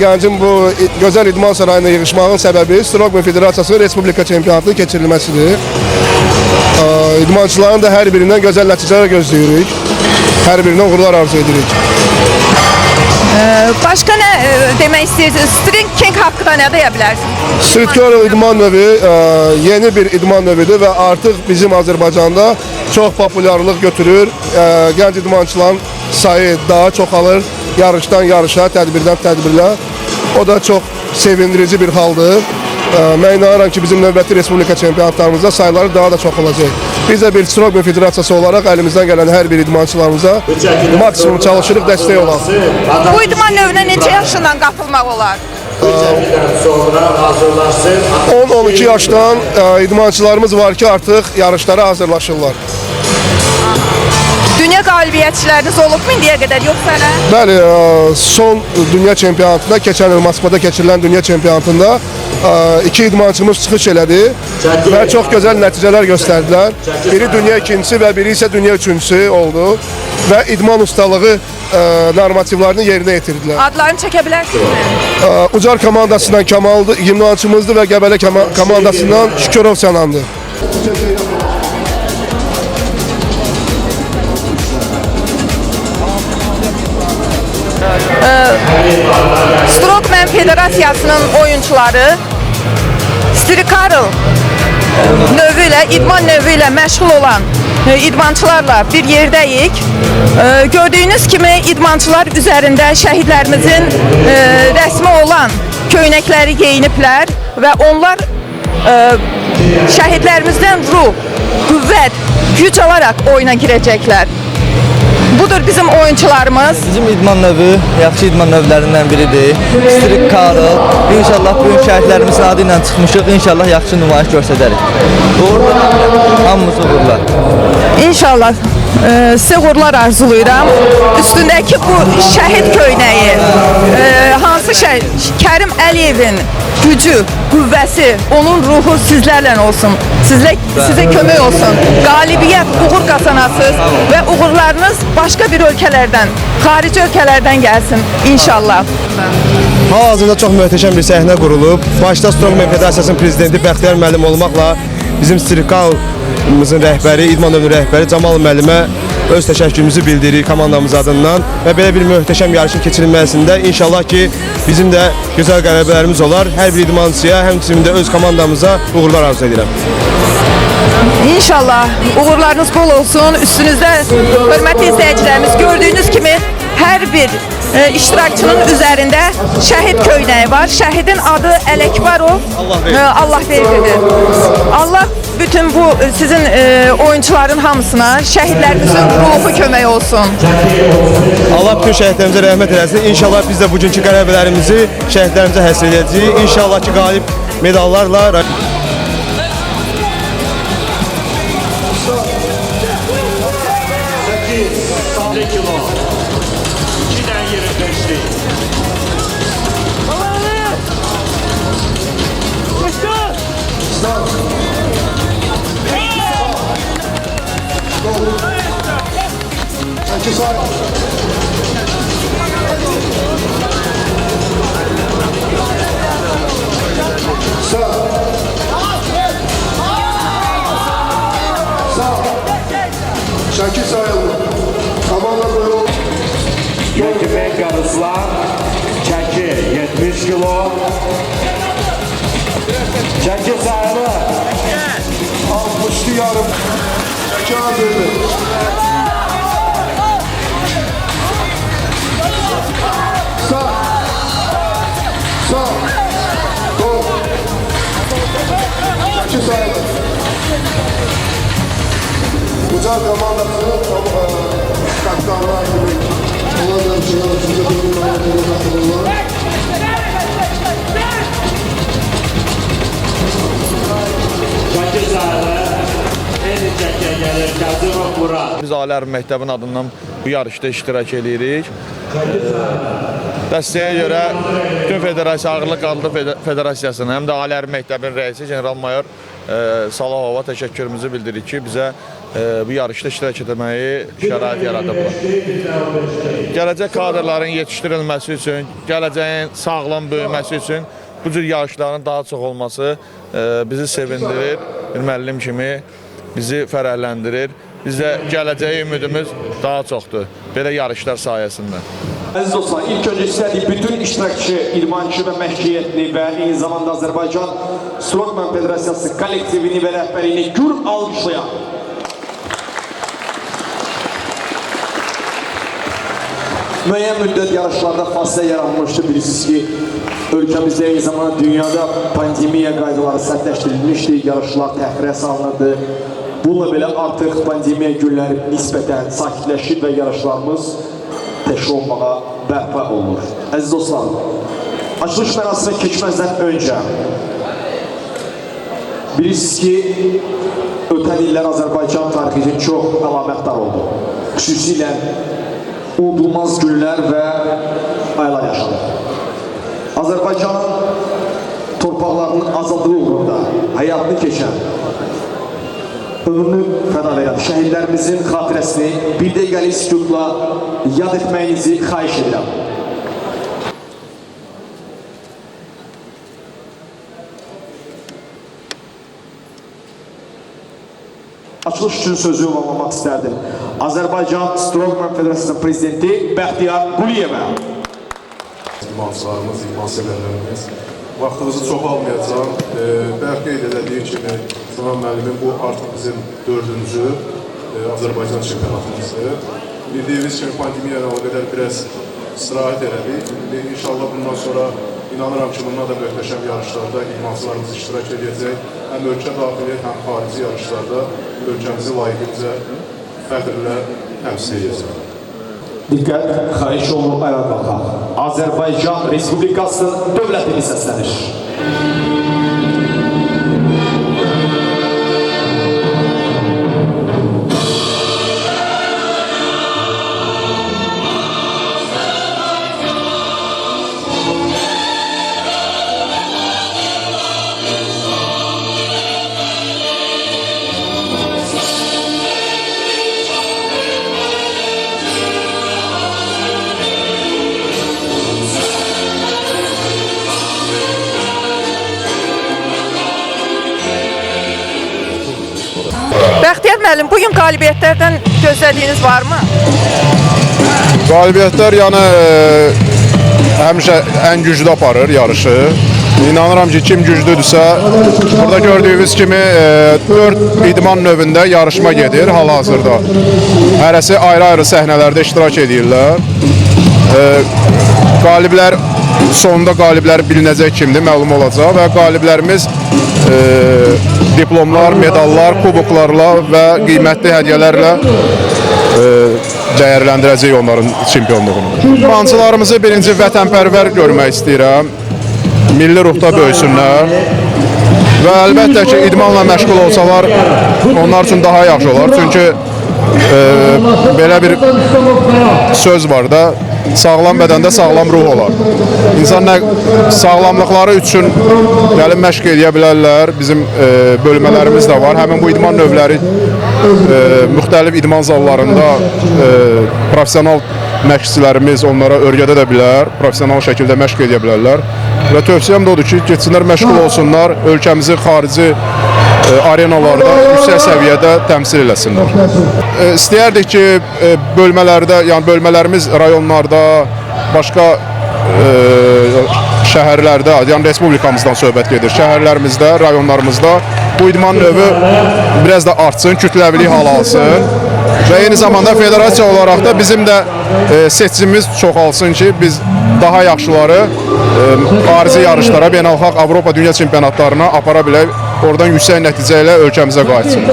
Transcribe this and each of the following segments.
Gəncin bu gözəl idman sarayında yığışmağın səbəbi Strongman Federasiyasının Respublika çempionatının keçirilməsidir. Ə, İdmançıların da hər birindən gözəl nəticələr gözləyirik. Hər birinə uğurlar arzu edirik. Başka ne e, demek istiyorsunuz? String King hakkında ne diyebilirsiniz? Street curl idman növü ə, yeni bir idman növüdür və artıq bizim Azərbaycanda çox populyarlıq götürür. Gənc idmançıların sayı daha çoxalır. Yarışdan yarışa, tədbirdən tədbirlə. O da çox sevindirici bir haldır. Mən inanıram ki, bizim növbəti Respublika çempionatlarımızda sayıları daha da çox olacaq. Biz də bir Strongman Federasiyası olaraq əlimizdən gələn hər bir idmançılarımıza maksimum çalışırıq, dəstək olaq. Bu idman növüne neçə yaşından katılmak olar? sonra hazırlaşsın. 10-12 yaşdan idmançılarımız var ki, artıq yarışlara hazırlaşırlar. Dünya qalibiyyətçiləriniz olub mu indiyə qədər yoxsa nə? Bəli, ə, son dünya çempionatında, keçən il Moskvada keçirilən dünya çempionatında ə, iki idmançımız çıxış elədi və çox gözəl nəticələr göstərdilər. Biri dünya ikincisi və biri isə dünya üçüncüsü oldu və idman ustalığı ə, normativlərini yerinə yetirdilər. Adlarını çəkə bilərsinizmi? Ə, Ucar komandasından Kamaldı, idmançımızdı və Qəbələ koma- komandasından Şükürov Sənandı. Strongman Federasiyasının oyunçuları Strikarl növü ilə, idman növü ilə məşğul olan e, idmançılarla bir yerdəyik. E, Gördüyünüz kimi idmançılar üzərində şəhidlərimizin e, rəsmi olan köynəkləri geyiniblər və onlar e, şəhidlərimizdən ruh, qüvvət, güc alaraq oyuna girəcəklər. Budur bizim oyunçularımız. Bizim idman növü yaxşı idman növlərindən biridir. Strik Karl. İnşallah bu gün şəhidlərimizin adı ilə çıxmışıq. İnşallah yaxşı nümayiş göstərərik. Uğurlar. Hamımız uğurlar. İnşallah e, sizə uğurlar arzulayıram. Üstündəki bu şəhid köynəyi, e, hansı şey, Kərim Əliyevin gücü, qüvvəsi, onun ruhu sizlərlə olsun. Sizlə sizə kömək olsun. Qalibiyyət, uğur qazanasınız və uğurlarınız başqa bir ölkələrdən, xarici ölkələrdən gəlsin inşallah. Hal-hazırda çox möhtəşəm bir səhnə qurulub. Başda Strongman Federasiyasının prezidenti Bəxtiyar müəllim olmaqla bizim Sirikalımızın rəhbəri, idman növünün rəhbəri Camal müəllimə öz təşəkkürümüzü bildirir komandamız adından və belə bir möhtəşəm yarışın keçirilməsində inşallah ki bizim də gözəl qələbələrimiz olar. Hər bir idmançıya, həmçinin də öz komandamıza uğurlar arzu edirəm. İnşallah uğurlarınız bol olsun. Üstünüzdə hörmətli izləyicilərimiz gördüyünüz kimi hər bir e, iştirakçının üzərində şəhid köynəyi var. Şəhidin adı Ələkbarov. Allah verir. E, Allah. Allah bütün bu e, sizin e, oyuncuların hamısına şəhidlərimizin ruhu kömək olsun. Allah bütün şəhidlərimizə rəhmət eləsin. İnşallah biz də bugünkü qələbələrimizi şəhidlərimizə həsr edəcəyik. İnşallah ki qalib medallarla Ucar komandasının tam, e, kaptanlar gibi olan yarışçılar size bölüm komandalarına katılırlar. Çeki sayılı. En çeke gelir Kazımov Murat. Biz Ali Hərbi Məktəbinin adından bu yarışda iştirak edirik. Dəstəyə görə bütün Federasiya Ağırlıq Fede- Federasiyasının, həm də Ali Hərbi Məktəbinin rəisi general mayor e, Salahova təşəkkürümüzü bildiririk ki, bizə bu yarışda iştirak etməyi şərait yaradıblar. Gələcək kadrların yetişdirilməsi üçün, gələcəyin sağlam böyüməsi üçün bu cür yarışların daha çox olması e, bizi sevindirir. Bir müəllim kimi bizi fərəhləndirir. Bizə gələcəyə ümidimiz daha çoxdur belə yarışlar sayəsində. Aziz dostlar, ilk önce istedik bütün iştirakçı, idmançı ve məşqiyyətli ve aynı zamanda Azerbaycan Strongman Federasyası kolektivini ve rehberini gür alkışlayan Müəyyən müddət yarışlarda fasilə yaranmışdı. Bilirsiniz ki, ölkəmizdə eyni zamanda dünyada pandemiya qaydaları sərtləşdirilmişdi, yarışlar təxirə salınırdı. Bununla belə artıq pandemiya günləri nisbətən sakitləşir və yarışlarımız təşkil olmağa bərpa olunur. Əziz dostlar, açılış mərasiminə keçməzdən öncə bilirsiniz ki, ötən illər Azərbaycan tarixi üçün çox əlamətdar oldu. Xüsusilə unudulmaz günlər və aylar yaşadı. Azərbaycanın torpaqlarının azadlığı uğrunda həyatını keçən, ömrünü fəda verən şəhidlərimizin xatirəsini bir dəqiqəlik sükutla yad etməyinizi xahiş edirəm. Açılış üçün sözü ünvanlamaq istərdim. Azərbaycan Strongman Federasiyasının prezidenti Bəxtiyar Quliyevə. idmançılarımız, idman sevərlərimiz. Vaxtınızı çox almayacağam. E, Bərk qeyd elədiyi kimi, Salam müəllimin bu artıq bizim dördüncü e, Azərbaycan çempionatımızdır. Bildiyiniz kimi pandemiya ilə əlaqədar biraz istirahət elədik. İnşallah bundan sonra inanıram ki, bundan da möhtəşəm yarışlarda idmançılarımız iştirak edəcək. Həm ölkə daxili, həm xarici yarışlarda ölkəmizi layiqincə fəxrlə təmsil edəcək. Diqqət, xahiş olunur ayağa qalxaq. Azərbaycan Respublikasının dövlətini səslənir. Bəxtiyar müəllim, bu gün qalibiyyətlərdən gözlədiyiniz varmı? Qalibiyyətlər yəni e, həmişə ən güclü aparır yarışı. İnanıram ki, kim güclüdürsə, burada gördüyünüz kimi 4 idman növündə yarışma gedir hal-hazırda. Hərəsi ayrı-ayrı səhnələrdə iştirak edirlər. E, qaliblər sonunda qaliblər bilinəcək kimdir, məlum olacaq və qaliblərimiz e, diplomlar, medallar, kuboklarla və qiymətli hədiyyələrlə e, dəyərləndirəcək onların çempionluğunu. İdmançılarımızı birinci vətənpərvər görmək istəyirəm. Milli ruhda böyüsünlər. Və əlbəttə ki, idmanla məşğul olsalar onlar üçün daha yaxşı olar. Çünki e, belə bir söz var da, sağlam bədəndə sağlam ruh olar. İnsan nə sağlamlıqları üçün gəlib məşq edə bilərlər. Bizim e, bölmələrimiz də var. Həmin bu idman növləri e, müxtəlif idman zallarında e, professional məşqçilərimiz onlara öyrədə də bilər, professional şəkildə məşq edə bilərlər. Və tövsiyəm də odur ki, getsinlər məşğul olsunlar, ölkəmizi xarici arenalarda yüksək səviyyədə təmsil eləsinlər. E, İstəyərdik ki, e, bölmələrdə, yəni bölmələrimiz rayonlarda, başqa e, şəhərlərdə, yəni respublikamızdan söhbət gedir. Şəhərlərimizdə, rayonlarımızda bu idman növü biraz da artsın, kütləvilik hal alsın. Və eyni zamanda federasiya olaraq da bizim də e, seçimimiz çoxalsın ki, biz daha yaxşıları e, xarici yarışlara, beynəlxalq Avropa Dünya çempionatlarına apara bilək. Oradan yüksək nəticə ilə ölkəmizə qayıtsın.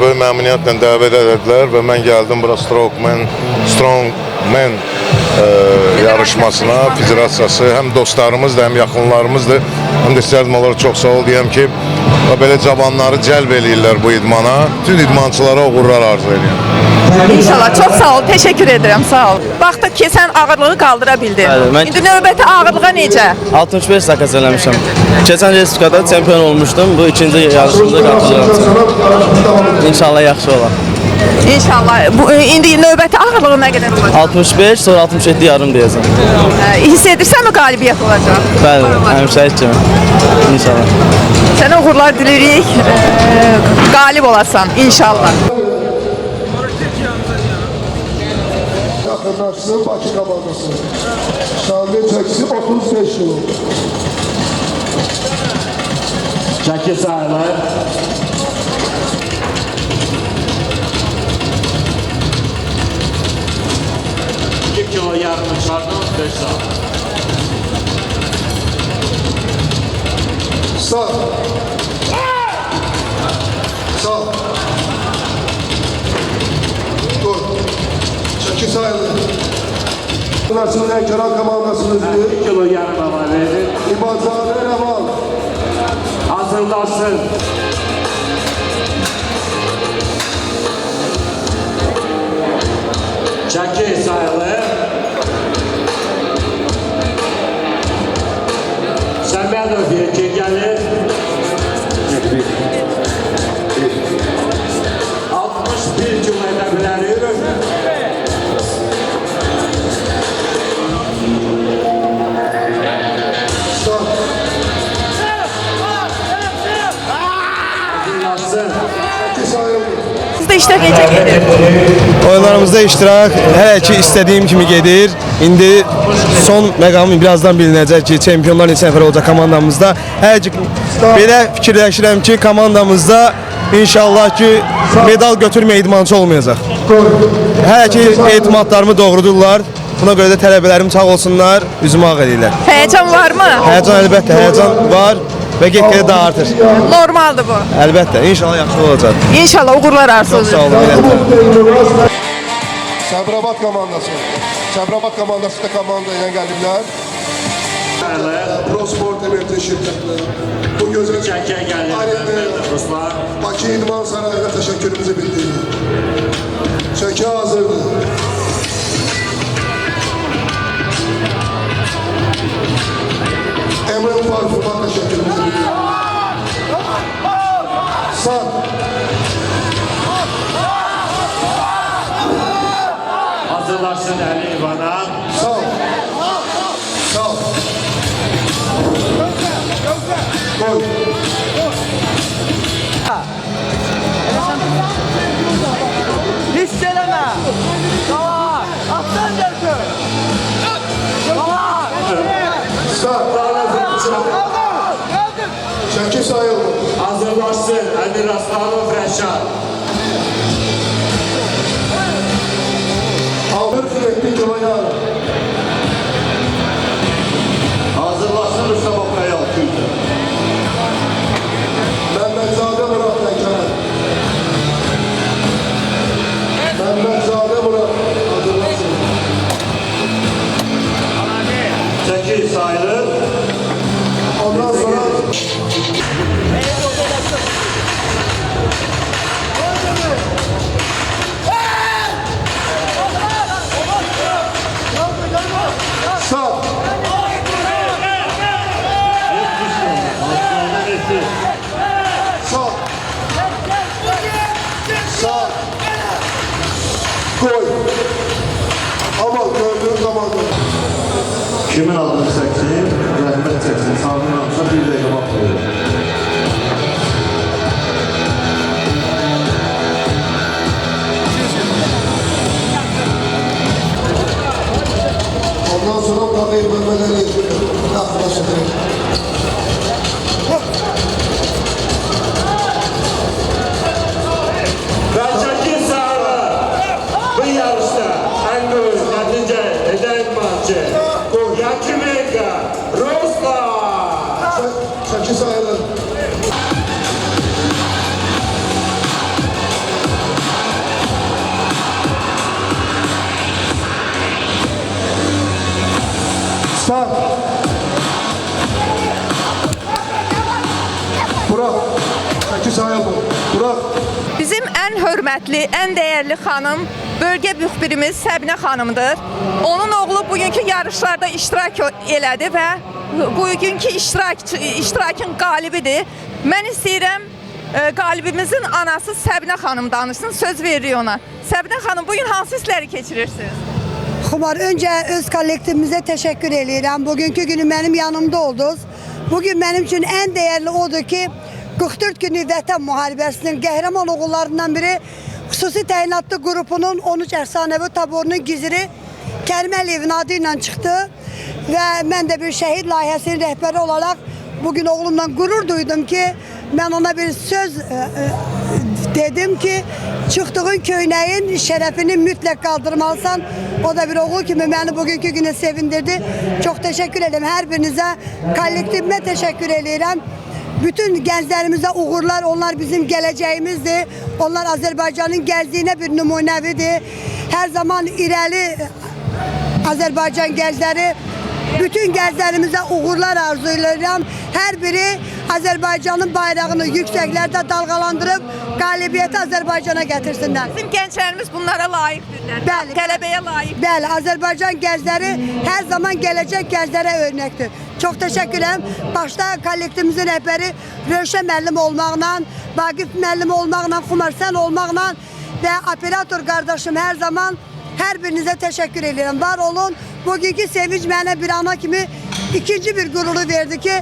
Böyük məmnuniyyətlə dəvət elədilər və mən gəldim bura Strongman, Strongman e, yarışmasına, federasiyası həm dostlarımızdır, həm yaxınlarımızdır. Həm də istərdim onlara çox sağ ol deyəm ki, belə cavanları cəlb eləyirlər bu idmana. Bütün idmançılara uğurlar arzu edirəm. İnşallah çox sağ ol. Təşəkkür edirəm. Sağ ol. Baxdıq ki, sən ağırlığı qaldıra bildin. Bəli, mən- İndi növbəti ağırlığa necə? 65 zakaz eləmişəm. Keçən respublikada çempion olmuşdum. Bu ikinci yarışımda qatılıram. İnşallah yaxşı olar. İnşallah. Bu e, indi növbəti ağırlığı nə qədər olacaq? 65 sonra 67 yarım deyəcəm. Ə, Hiss edirsənmi qalibiyyət olacaq? Bəli, həmişəlik kimi. İnşallah. Sənə uğurlar diləyirik. Ə, Qalib olasan inşallah. Yaxınlaşsın Bakı komandası. Şanlı çəkisi 35 yıl. Çəki sayılır. İki çıxardım, 5 saat. Sağ. Sağ. Dur. Çeki sayılır. Nasıl Lənkəran komandasınız? 2 kilo yarım əlavə edin. İbadzade Rəvan. Hazırlasın. Çəki sayılır. Səmədov yekə İşdə necə gedir? Oyunlarımızda iştirak hələ ki istədiyim kimi gedir. İndi son məqamı birazdan bilinəcək ki, çempionlar neçə nəfər olacaq komandamızda. Hələ ki belə fikirləşirəm ki, komandamızda inşallah ki medal götürmə idmançı olmayacaq. Hələ ki etimadlarımı doğrudurlar. Buna görə də tələbələrim sağ olsunlar, üzümü ağ edirlər. Həyəcan varmı? Həyəcan əlbəttə, həyəcan var və get-gedə də artır. Normaldır bu. Əlbəttə, inşallah yaxşı olacaq. İnşallah uğurlar arzu Sağ olun, minnətdarım. Səbrabat komandası. Səbrabat komandası da komanda ilə gəliblər. Pro Sport Emekli şirkətlə bu gözəl Çəkiyə gəlir. Ruslar. Bakı İdman Sarayı'na təşəkkürümüzü bildiririk. Çəki hazırdır. Emre Parfum'a təşəkkürümüzü bildiririk. Sağ. Hazırlasın Əli İvana. Sağ ol. Sağ ol. Koy. Hiss eləmə. Tamam. Atdan gəlsin. Sağ. Çəki sayılır. Əmir Aslanov Rəşad. Ağır sürekli صراط غير الملائكة Şahid ol. Burak. Bizim ən hörmətli, ən dəyərli xanım bölgə müxbirimiz Səbinə xanımdır. Onun oğlu bugünkü yarışlarda iştirak elədi və bugünkü iştirak iştirakın qalibidir. Mən istəyirəm e, qalibimizin anası Səbinə xanım danışsın. Söz veririk ona. Səbinə xanım bugün hansı hissləri keçirirsiniz? Xumar, öncə öz kollektivimizə təşəkkür edirəm. Bugünkü günü mənim yanımda oldunuz. Bugün mənim üçün ən dəyərli odur ki, 44 günlük vətən müharibəsinin qəhrəman oğullarından biri xüsusi təyinatlı qrupunun 13 əfsanəvi taborunun giziri Kərim Əliyevin adı ilə çıxdı və mən də bir şəhid layihəsinin rəhbəri olaraq bugün oğlumla qürur duydum ki, mən ona bir söz e, e, dedim ki, çıxdığın köynəyin şərəfini mütləq qaldırmalısan. O da bir oğul kimi məni bugünkü günə sevindirdi. Çox təşəkkür edirəm hər birinizə. Kollektivimə təşəkkür edirəm. Bütün gənclərimizə uğurlar, onlar bizim gələcəyimizdir. Onlar Azərbaycanın gəncliyinə bir nümunəvidir. Hər zaman irəli Azərbaycan gəncləri bütün gənclərimizə uğurlar arzulayıram. Hər biri Azərbaycanın bayrağını yüksəklərdə dalğalandırıb qalibiyyəti Azərbaycana gətirsinlər. Bizim gənclərimiz bunlara layiqdirlər. Bəli. Qələbəyə layiq. Bəli, Azərbaycan gəncləri hər zaman gələcək gənclərə örnəkdir. Çox təşəkkür edirəm. Başda kollektivimizin rəhbəri Rövşən müəllim olmaqla, Vaqif müəllim olmaqla, Xumarsən olmaqla və operator qardaşım hər zaman hər birinizə təşəkkür edirəm. Var olun. Bugünkü sevinç mənə bir ana kimi ikinci bir qüruru verdi ki,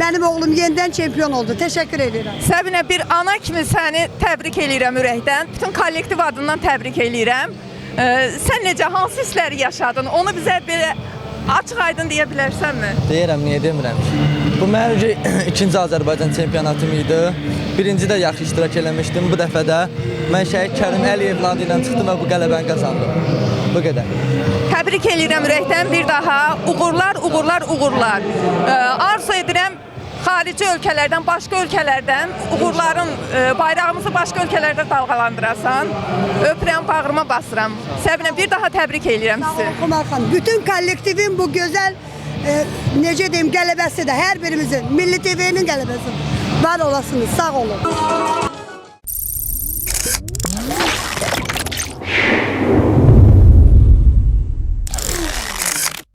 mənim oğlum yenidən çempion oldu. Təşəkkür edirəm. Səbinə bir ana kimi səni təbrik eləyirəm ürəkdən. Bütün kollektiv adından təbrik eləyirəm. Ee, sən necə hansı hissləri yaşadın? Onu bizə belə açıq-aydın deyə bilərsənmi? Deyirəm, niyə demirəm ki? Bu mənim ikinci Azərbaycan çempionatım idi. Birinci də yaxşı iştirak eləmişdim. Bu dəfə də mən şəhid Kərim Əliyevin adı ilə çıxdım və bu qələbəni qazandım. Bu qədər. Təbrik eləyirəm ürəkdən bir daha. Uğurlar, uğurlar, uğurlar. Ee, arzu edirəm xarici ölkələrdən, başqa ölkələrdən uğurların e, bayrağımızı başqa ölkələrdə dalğalandırasan. Öpürəm, bağrıma basıram. Səbinə bir daha təbrik eləyirəm sizi. Xumar xanım, bütün kollektivin bu gözəl e, necə deyim qələbəsi də hər birimizin Milli TV-nin qələbəsi. Var olasınız, sağ olun.